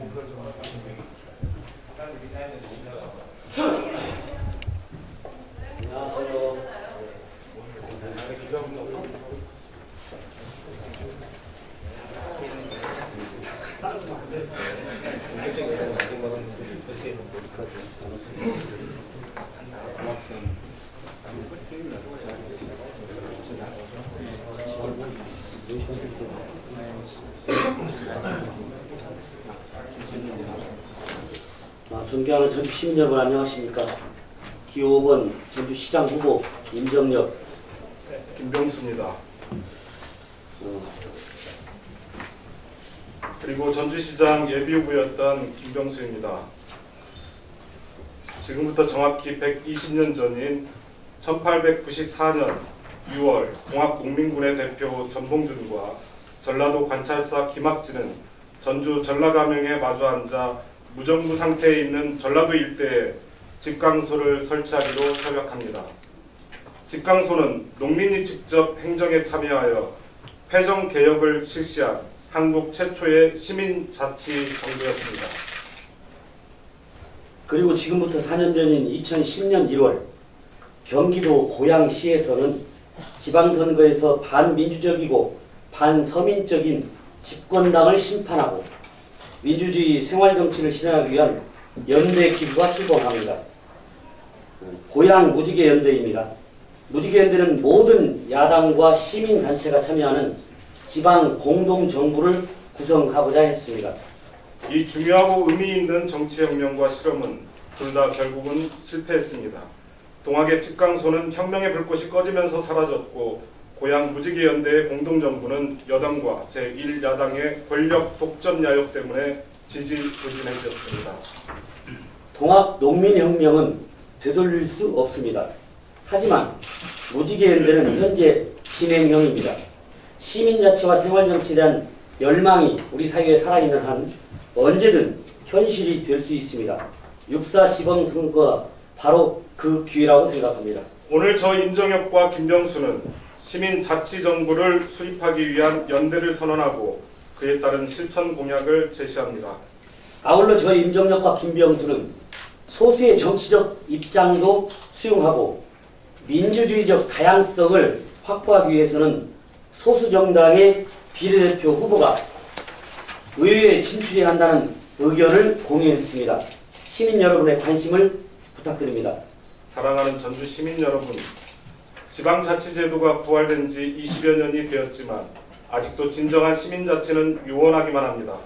안녕하세요. 아, 존경하는 전주 시민 여러분 안녕하십니까? 기호 5번 전주시장 후보 임정혁 김병수입니다. 어, 그리고 전주시장 예비후보였던 김병수입니다. 지금부터 정확히 120년 전인 1894년 6월 동학국민군의 대표 전봉준과 전라도 관찰사 김학진은 전주 전라가명에 마주 앉아 무정부 상태에 있는 전라도 일대에 집강소를 설치하기로 협약합니다. 집강소는 농민이 직접 행정에 참여하여 회정 개혁을 실시한 한국 최초의 시민 자치 정부였습니다. 그리고 지금부터 4년 전인 2010년 1월 경기도 고양시에서는 지방선거에서 반민주적이고 반서민적인 집권당을 심판하고 민주주의 생활 정치를 실현하기 위한 연대 기구가 출범합니다. 고양 무지개 연대입니다. 무지개 연대는 모든 야당과 시민 단체가 참여하는 지방 공동 정부를 구성하고자 했습니다. 이 중요하고 의미 있는 정치 혁명과 실험은 둘 다 결국은 실패했습니다. 동학의 집강소는 혁명의 불꽃이 꺼지면서 사라졌고 고향 무지개 연대의 공동정부는 여당과 제1야당의 권력 독점 야욕 때문에 지지부진해졌습니다. 동학 농민혁명은 되돌릴 수 없습니다. 하지만 무지개 연대는 현재 진행형입니다. 시민자치와 생활정치에 대한 열망이 우리 사회에 살아있는 한 언제든 현실이 될 수 있습니다. 육사 지방선거가 바로 그 기회라고 생각합니다. 오늘 저 임정혁과 김병수는 시민 자치 정부를 수립하기 위한 연대를 선언하고 그에 따른 실천 공약을 제시합니다. 아울러 저희 임정혁과 김병수는 소수의 정치적 입장도 수용하고 민주주의적 다양성을 확보하기 위해서는 소수 정당의 비례대표 후보가 의회에 진출해야 한다는 의견을 공유했습니다. 시민 여러분의 관심을 부탁드립니다. 사랑하는 전주 시민 여러분, 지방자치제도가 부활된 지 20여 년이 되었지만 아직도 진정한 시민자치는 요원하기만 합니다.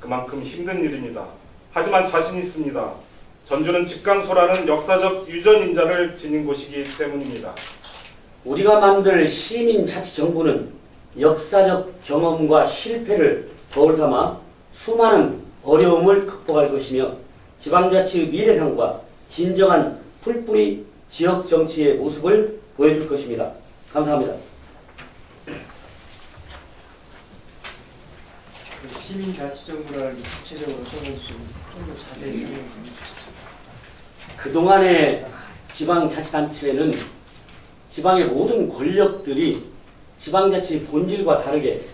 그만큼 힘든 일입니다. 하지만 자신 있습니다. 전주는 집강소라는 역사적 유전인자를 지닌 곳이기 때문입니다. 우리가 만들 시민자치정부는 역사적 경험과 실패를 거울 삼아 수많은 어려움을 극복할 것이며 지방자치의 미래상과 진정한 풀뿌리 지역 정치의 모습을 보여줄 것입니다. 감사합니다. 그 시민자치정부라는 게 구체적으로 건지 좀더 자세히 설명해 주시죠. 그동안의 지방자치단체는 지방의 모든 권력들이 지방자치 본질과 다르게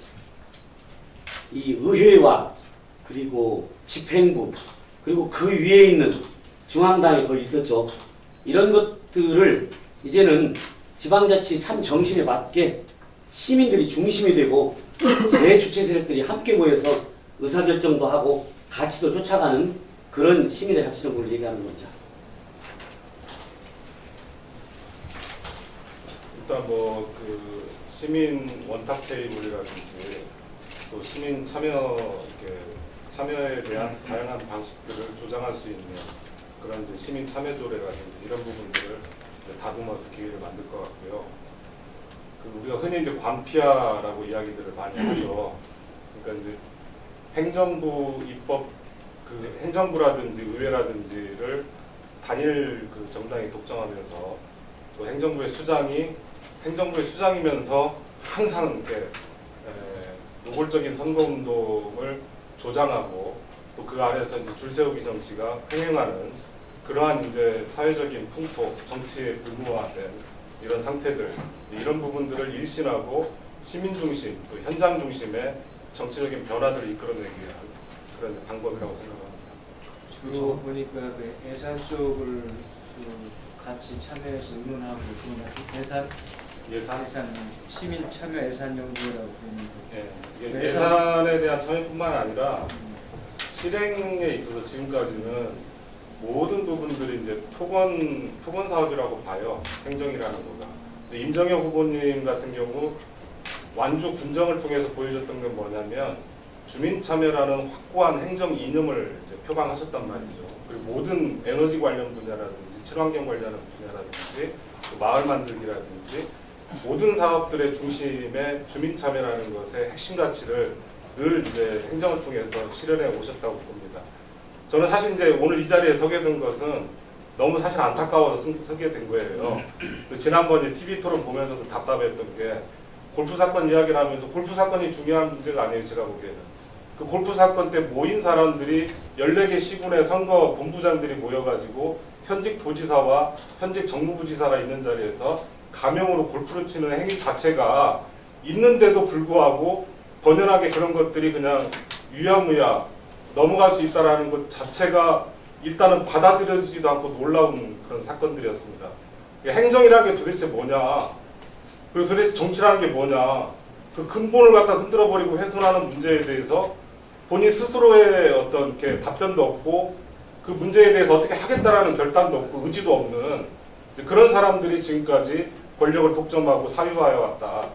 이 의회와 그리고 집행부 그리고 그 위에 있는 중앙당이 거의 있었죠. 이런 것들을 이제는 지방자치 참 정신에 맞게 시민들이 중심이 되고 재주체 세력들이 함께 모여서 의사결정도 하고 가치도 쫓아가는 그런 시민의 자치 정부를 얘기하는 거죠. 일단 뭐 그 시민 원탁 테이블이라든지 또 시민 참여 이렇게 참여에 대한 다양한 방식들을 조장할 수 있는 그런 이제 시민 참여 조례라든지 이런 부분들을 다듬어서 기회를 만들 것 같고요. 그 우리가 흔히 이제 관피아라고 이야기들을 많이 하죠. 그러니까 이제 행정부 입법 그 행정부라든지 의회라든지를 단일 그 정당이 독점하면서 또 행정부의 수장이 행정부의 수장이면서 항상 이렇게 에, 노골적인 선거 운동을 조장하고 또 그 아래서 이제 줄세우기 정치가 횡행하는 그러한 이제 사회적인 풍토, 정치에 불무화된 이런 상태들 이런 부분들을 일신하고 시민 중심 또 현장 중심의 정치적인 변화들을 이끌어내기 위한 그런 방법이라고 생각합니다. 주로 보니까 그 예산 쪽을 그 같이 참여해서 의논하고 그런 예산? 예산? 예산 시민 참여 예산 연구라고 되는데. 예, 예산- 예산에 대한 참여뿐만 아니라 음, 실행에 있어서 지금까지는 모든 부분들이 이제 토건 토건 사업이라고 봐요. 행정이라는 거가. 임정혁 후보님 같은 경우 완주 군정을 통해서 보여줬던 건 뭐냐면 주민 참여라는 확고한 행정 이념을 표방하셨단 말이죠. 그리고 모든 에너지 관련 분야라든지 친환경 관련 분야라든지 또 마을 만들기라든지 모든 사업들의 중심에 주민 참여라는 것의 핵심 가치를 늘 이제 행정을 통해서 실현해 오셨다고 봅니다. 저는 사실 이제 오늘 이 자리에 서게 된 것은 너무 사실 안타까워서 서- 서게 된 거예요. 그 지난번 에 TV 토론 보면서도 답답했던 게 골프 사건 이야기를 하면서 골프 사건이 중요한 문제가 아니에요, 제가 보기에는. 그 골프 사건 때 모인 사람들이 14개 시군의 선거 본부장들이 모여가지고 현직 도지사와 현직 정무부지사가 있는 자리에서 가명으로 골프를 치는 행위 자체가 있는데도 불구하고 번연하게 그런 것들이 그냥 유야무야 넘어갈 수 있다라는 것 자체가 일단은 받아들여지지도 않고 놀라운 그런 사건들이었습니다. 행정이라는 게 도대체 뭐냐? 그리고 도대체 정치라는 게 뭐냐? 그 근본을 갖다 흔들어 버리고 훼손하는 문제에 대해서 본인 스스로의 어떤 이렇게 답변도 없고 그 문제에 대해서 어떻게 하겠다라는 결단도 없고 의지도 없는 그런 사람들이 지금까지 권력을 독점하고 사유화해 왔다.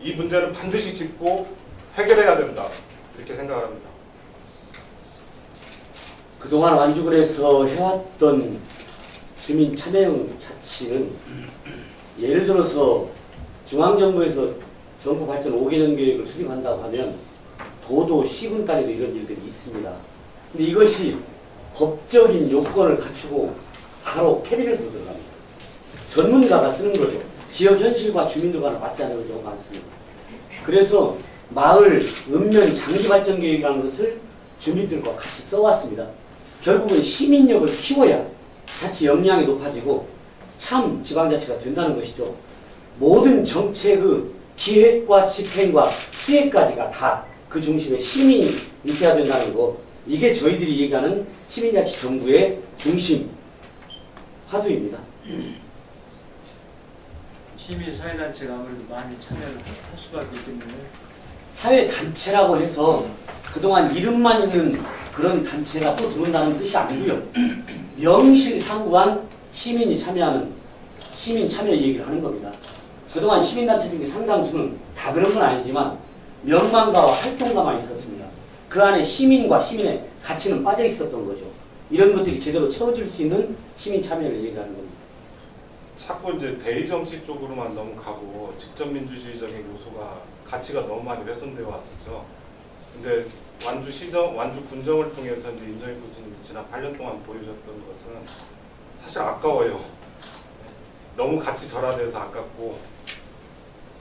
이 문제는 반드시 짚고 해결해야 된다. 이렇게 생각합니다. 그동안 완주군에서 해왔던 주민 참여형 자치는 예를 들어서 중앙정부에서 정부 발전 5개년 계획을 수립한다고 하면 도도 시군 단위도 이런 일들이 있습니다. 근데 이것이 법적인 요건을 갖추고 바로 캐비넷으로 들어갑니다. 전문가가 쓰는 거죠. 지역 현실과 주민들과 는 맞지 않는 경우가 많습니다. 그래서 마을 읍면 장기 발전 계획이라는 것을 주민들과 같이 써왔습니다. 결국은 시민력을 키워야 자치 역량이 높아지고 참 지방자치가 된다는 것이죠. 모든 정책의 기획과 집행과 수행까지가 다 그 중심에 시민이 있어야 된다는 거. 이게 저희들이 얘기하는 시민자치 정부의 중심 화두입니다. 시민 사회단체가 아무래도 많이 참여를 할 수밖에 때문에 사회 단체라고 해서 그동안 이름만 있는 그런 단체가 또 들어온다는 뜻이 아니고요. 명실상부한 시민이 참여하는 시민 참여 얘기를 하는 겁니다. 그동안 시민단체 중에 상당수는 다 그런 건 아니지만 명망가와 활동가만 있었습니다. 그 안에 시민과 시민의 가치는 빠져 있었던 거죠. 이런 것들이 제대로 채워질 수 있는 시민 참여를 얘기하는 겁니다. 자꾸 이제 대의 정치 쪽으로만 너무 가고 직접 민주주의적인 요소가 가치가 너무 많이 훼손되어 왔었죠. 근데 완주 시정, 완주 군정을 통해서 이제 임정희 교수님이 지난 8년 동안 보여줬던 것은 사실 아까워요. 너무 같이 절하돼서 아깝고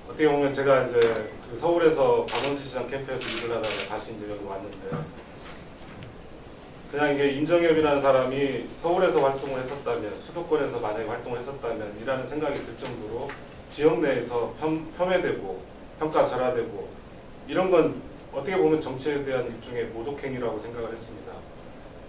어떻게 보면 제가 이제 그 서울에서 박원순 시장 캠프에서 일을 하다가 다시 이제 여기 왔는데 그냥 이게 임정엽이라는 사람이 서울에서 활동을 했었다면 수도권에서 만약에 활동을 했었다면 이라는 생각이 들 정도로 지역 내에서 폄, 폄훼되고 평가 절하되고 이런 건 어떻게 보면 정치에 대한 일종의 모독행위라고 생각을 했습니다.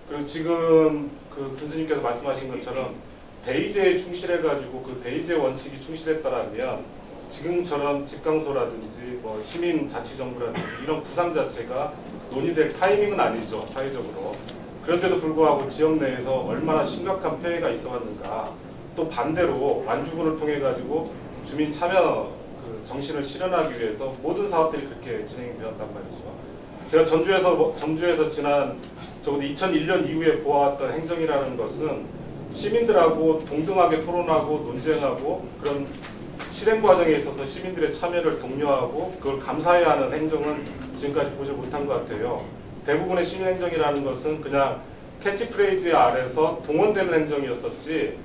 그리고 지금 그 군수님께서 말씀하신 것처럼 대의제에 충실해가지고 그 대의제 원칙이 충실했다라면 지금처럼 집강소라든지 뭐 시민 자치정부라든지 이런 구상 자체가 논의될 타이밍은 아니죠 사회적으로 그런데도 불구하고 지역 내에서 얼마나 심각한 폐해가 있어왔는가 또 반대로 완주군을 통해 가지고 주민 참여 그 정신을 실현하기 위해서 모든 사업들이 그렇게 진행이 되었단 말이죠 제가 전주에서 뭐- 전주에서 지난 적어도 2001년 이후에 보아왔던 행정이라는 것은 시민들하고 동등하게 토론하고 논쟁하고 그런 실행 과정에 있어서 시민들의 참여를 독려하고 그걸 감사해야 하는 행정은 지금까지 보지 못한 것 같아요. 대부분의 시민 행정이라는 것은 그냥 캐치프레이즈 아래서 동원되는 행정이었었지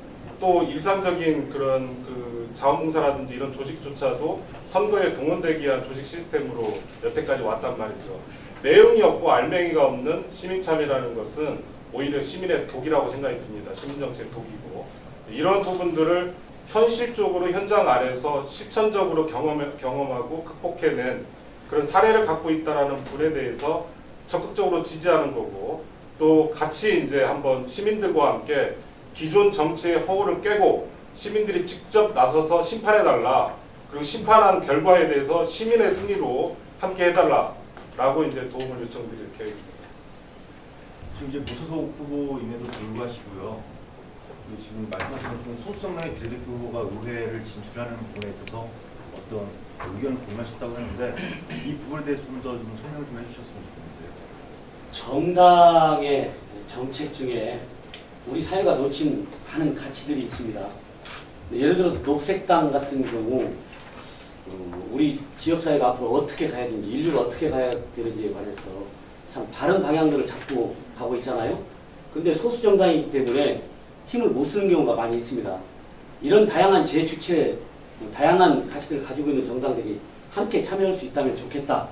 또 일상적인 그런 그 자원봉사라든지 이런 조직조차도 선거에 동원되기 위한 조직 시스템으로 여태까지 왔단 말이죠. 내용이 없고 알맹이가 없는 시민 참여라는 것은 오히려 시민의 독이라고 생각이 듭니다. 시민정치의 독이고 이런 부분들을 현실적으로 현장 안에서 실천적으로 경험, 경험하고 극복해낸 그런 사례를 갖고 있다라는 분에 대해서 적극적으로 지지하는 거고 또 같이 이제 한번 시민들과 함께 기존 정치의 허울을 깨고 시민들이 직접 나서서 심판해 달라 그리고 심판한 결과에 대해서 시민의 승리로 함께 해달라라고 이제 도움을 요청드릴 계획입니다. 지금 이제 무소속 후보임에도 불구하시고요. 그 지금 말씀하신 것처럼 소수정당의 비례대표 후보가 의회를 진출하는 부분에 있어서 어떤 의견을 공유하셨다고 하는데 이 부분에 대해서 좀 더 좀 설명 좀 해주셨으면 좋겠는데요. 정당의 정책 중에 우리 사회가 놓친 많은 가치들이 있습니다. 예를 들어서 녹색당 같은 경우 어, 우리 지역사회가 앞으로 어떻게 가야 되는지 인류가 어떻게 가야 되는지에 관해서 참 바른 방향들을 잡고 가고 있잖아요. 근데 소수 정당이기 때문에 힘을 못 쓰는 경우가 많이 있습니다. 이런 다양한 재주체, 다양한 가치들을 가지고 있는 정당들이 함께 참여할 수 있다면 좋겠다.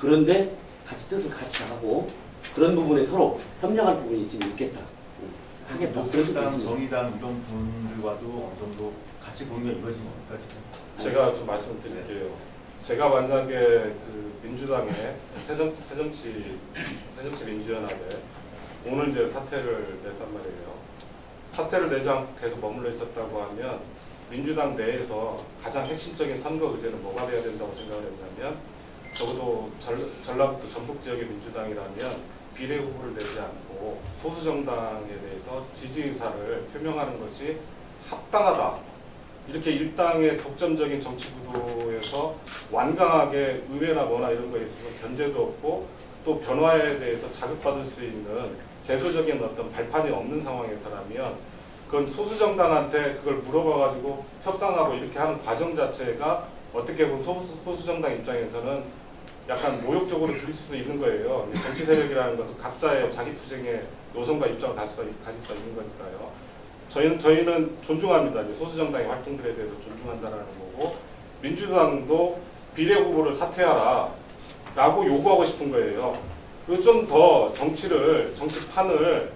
그런데 같이 뜻을 같이 하고 그런 부분에 서로 협력할 부분이 있으면 좋겠다. 그런 녹색당, 생각이 정의당 이런 분들과도 어느 정도 같이 공유가 이루어진 겁니까 지금? 제가 좀 말씀드릴게요. 제가 만약에 그 민주당의 새정, 새정치 새정치 민주연합에 오늘 이제 사퇴를 냈단 말이에요. 사퇴를 내지 않고 계속 머물러 있었다고 하면 민주당 내에서 가장 핵심적인 선거 의제는 뭐가 돼야 된다고 생각을 했냐면 적어도 전, 전라북도 전북 지역의 민주당이라면 비례 후보를 내지 않고 소수 정당에 대해서 지지 의사를 표명하는 것이 합당하다. 이렇게 일당의 독점적인 정치 구도에서 완강하게 의회나 뭐나 이런 거에 있어서 견제도 없고 또 변화에 대해서 자극받을 수 있는 제도적인 어떤 발판이 없는 상황에서라면 그건 소수 정당한테 그걸 물어봐가지고 협상하고 이렇게 하는 과정 자체가 어떻게 보면 소수, 소수 정당 입장에서는 약간 모욕적으로 들릴 수도 있는 거예요. 정치 세력이라는 것은 각자의 자기 투쟁의 노선과 입장을 가질 수, 가질 수 있는 거니까요. 저희는 저희는 존중합니다. 이제 소수 정당의 활동들에 대해서 존중한다라는 거고 민주당도 비례 후보를 사퇴하라 라고 요구하고 싶은 거예요. 좀 더 정치를 정치판을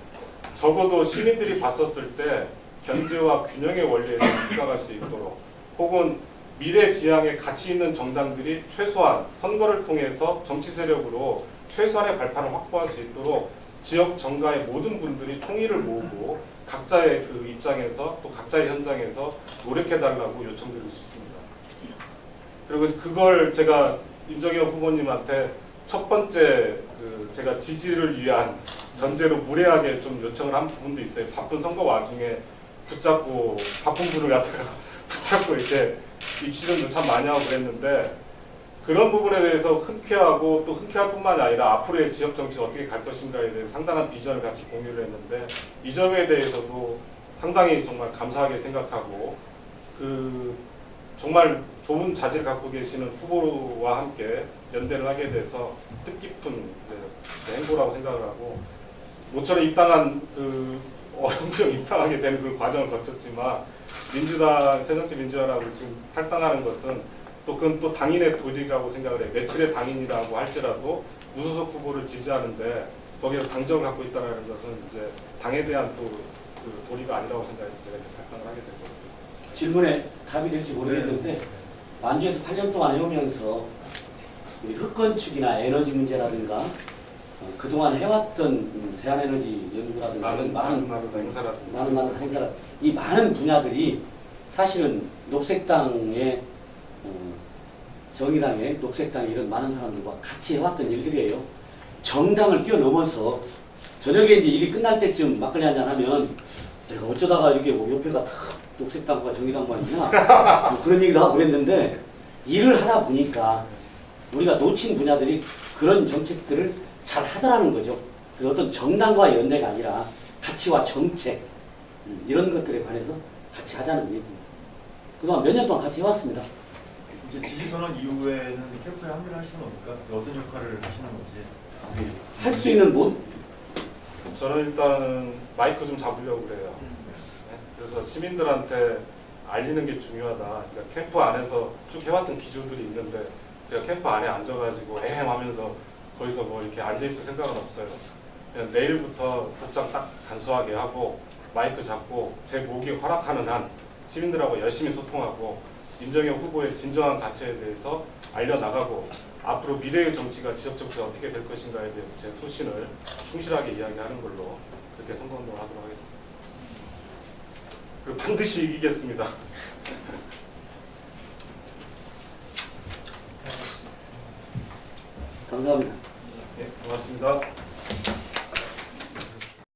적어도 시민들이 봤었을 때 견제와 균형의 원리에 생각할 수 있도록 혹은 미래 지향에 가치 있는 정당들이 최소한 선거를 통해서 정치 세력으로 최소한의 발판을 확보할 수 있도록 지역 정가의 모든 분들이 총의를 모으고 각자의 그 입장에서 또 각자의 현장에서 노력해 달라고 요청드리고 싶습니다. 그리고 그걸 제가 임정현 후보님한테 첫 번째 그 제가 지지를 위한 전제로 무례하게 좀 요청을 한 부분도 있어요. 바쁜 선거 와중에 붙잡고 바쁜 분을 갖다가 붙잡고 이렇게 입시름도 참 많이 하고 그랬는데 그런 부분에 대해서 흔쾌하고 또 흔쾌할 뿐만이 아니라 앞으로의 지역 정치가 어떻게 갈 것인가에 대해서 상당한 비전을 같이 공유를 했는데 이 점에 대해서도 상당히 정말 감사하게 생각하고 그 정말 좋은 자질을 갖고 계시는 후보와 함께 연대를 하게 돼서 뜻깊은 이제 행보라고 생각을 하고 모처럼 입당한 그 어영부영 입당하게 된그 과정을 거쳤지만 민주당 새정치 민주연합을 지금 탈당하는 것은 또 그건 또 당인의 도리라고 생각을 해요. 며칠의 당인이라고 할지라도 무소속 후보를 지지하는데 거기에서 당적을 갖고 있다는 것은 이제 당에 대한 또 그 도리가 아니라고 생각해서 제가 이제 탈당을 하게 된 거거든요. 질문에 답이 될지 모르겠는데 만주에서 8년 동안 해오면서 흑건축이나 에너지 문제라든가 어, 그동안 해왔던 음, 대한에너지 연구라든가 많은 나는 행사라든지 많은 많은 행사라 이 많은 분야들이 사실은 녹색당의 어, 정의당의 녹색당 이런 많은 사람들과 같이 해왔던 일들이에요. 정당을 뛰어넘어서 저녁에 이제 일이 끝날 때쯤 막걸리 한잔 하면 내가 어쩌다가 이렇게 뭐 옆에가 다 녹색당과 정의당만 있냐 뭐 그런 얘기를 하고 그랬는데 일을 하다 보니까 우리가 놓친 분야들이 그런 정책들을 잘 하더라는 거죠. 그래서 어떤 정당과 연대가 아니라 가치와 정책 음, 이런 것들에 관해서 같이 하자는 얘기입니다. 그동안 몇 년 동안 같이 해왔습니다. 이제 지지 선언 이후에는 캠프에 합류를 하시는 겁니까? 어떤 역할을 하시는 건지. 할 수 있는 뭐 저는 일단은 마이크 좀 잡으려고 그래요. 네? 그래서 시민들한테 알리는 게 중요하다. 그러니까 캠프 안에서 쭉 해왔던 기조들이 있는데 제가 캠프 안에 앉아가지고 에헴 하면서 거기서 뭐 이렇게 앉아있을 생각은 없어요. 그냥 내일부터 복장 딱 간소하게 하고 마이크 잡고 제 목이 허락하는 한 시민들하고 열심히 소통하고 임정혁 후보의 진정한 가치에 대해서 알려나가고 앞으로 미래의 정치가 지역 정치가 어떻게 될 것인가에 대해서 제 소신을 충실하게 이야기하는 걸로 그렇게 선거운동을 하도록 하겠습니다. 그리고 반드시 이기겠습니다. 감사합니다. 네, 고맙습니다.